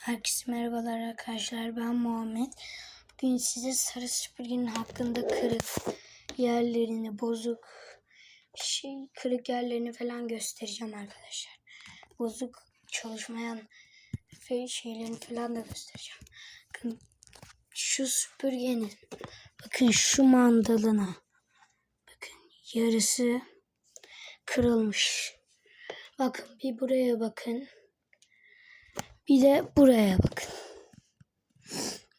Herkese merhabalar arkadaşlar. Ben Muhammed. Bugün size sarı süpürgenin hakkında kırık yerlerini, bozuk şey kırık yerlerini falan göstereceğim arkadaşlar. Bozuk çalışmayan şeylerini falan da göstereceğim. Bakın şu süpürgenin bakın şu mandalına bakın yarısı kırılmış. Bakın bir buraya bakın. Bir de buraya bakın.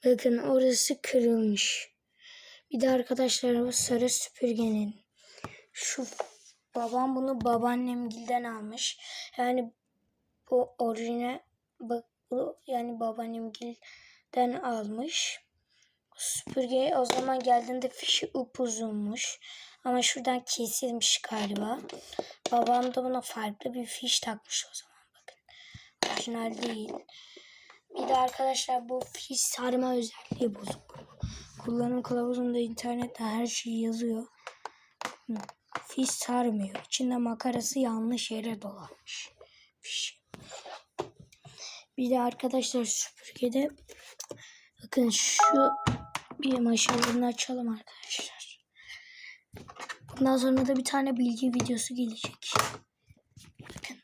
Bakın orası kırılmış. Bir de arkadaşlar bu sarı süpürgenin şu babam bunu babaannemgilden almış. Yani bu orijinal bak bu yani babaannemgilden almış. Süpürge o zaman geldiğinde fişi upuzunmuş. Ama şuradan kesilmiş galiba. Babam da buna farklı bir fiş takmış o zaman. Orijinal değil. Bir de arkadaşlar bu fiş sarma özelliği bozuk. Kullanım kılavuzunda internette her şey yazıyor. Fiş sarmıyor. İçinde makarası yanlış yere dolanmış. Fiş. Bir de arkadaşlar süpürgede bakın şu bir maşalını açalım arkadaşlar. Bundan sonra da bir tane bilgi videosu gelecek. Bakın.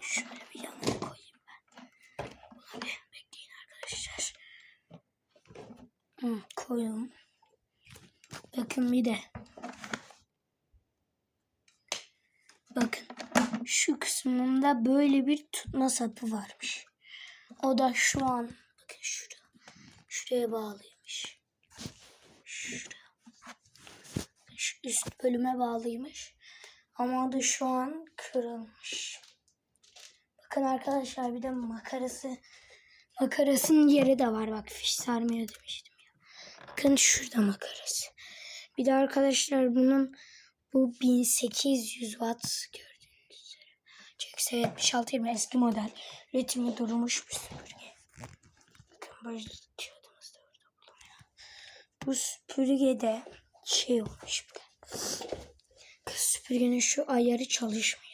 Şöyle bir yanına koyayım ben. Buna bir bekleyin arkadaşlar. Hı, koyalım. Bakın bir de. Bakın. Şu kısmında böyle bir tutma sapı varmış. O da şu an bakın şurada. Şuraya bağlıymış. Şurada. Şu üst bölüme bağlıymış. Ama o da şu an kırılmış. Bakın arkadaşlar bir de makarası makarasının yeri de var. Bak fiş sarmıyor demiştim. Bakın şurada makarası. Bir de arkadaşlar bunun bu 1800 watt gördüğünüz üzere. CX 76 20 eski model. Üretimi durmuş bir süpürge. Bakın böyle kağıdımız da burada bulunuyor. Bu süpürgede şey olmuş bir de. Süpürgenin şu ayarı çalışmıyor.